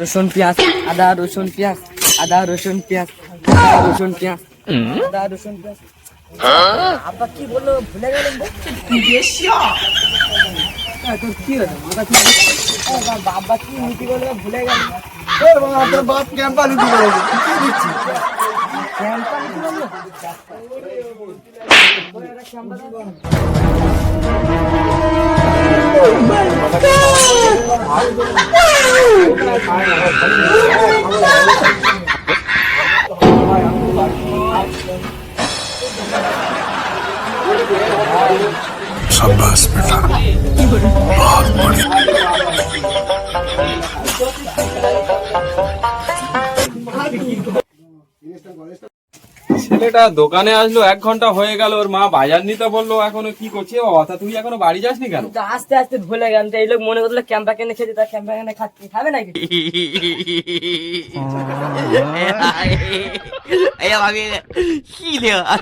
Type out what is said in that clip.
রসুন পেঁয়াজ আদা রসুন পেঁয়াজ আদা রসুন পেঁয়াজ আদা রসুন পেঁয়াজ আদা রসুন পেঁয়াজ। আব্বা কি বলল? ভুলে গেলেন? হ্যাঁ, তোর কি হলো? মাথা ঠিক বাবা, আব্বা কি নীতি বলল? ভুলে গেলেন তোর বাপ ক্যাম্পা নীতি করেছে কি দিচ্ছি? ক্যাম্পা নীতি বলল? शाबाश बेटा बहुत बढ़िया ছেলেটা দোকানে আসলো এক ঘণ্টা হয়ে গেল ওর মা বাজার নিতে বলল এখনও কি করছে? অর্থাৎ তুই এখনও বাড়ি যাসনি কেন? আস্তে আস্তে ভুলে গেল এই লোক মনে করল ক্যাম্পা কেনে খেতে তার ক্যাম্পা কেনে খাচ্ছে খাবে নাকি? কি দেওয়া?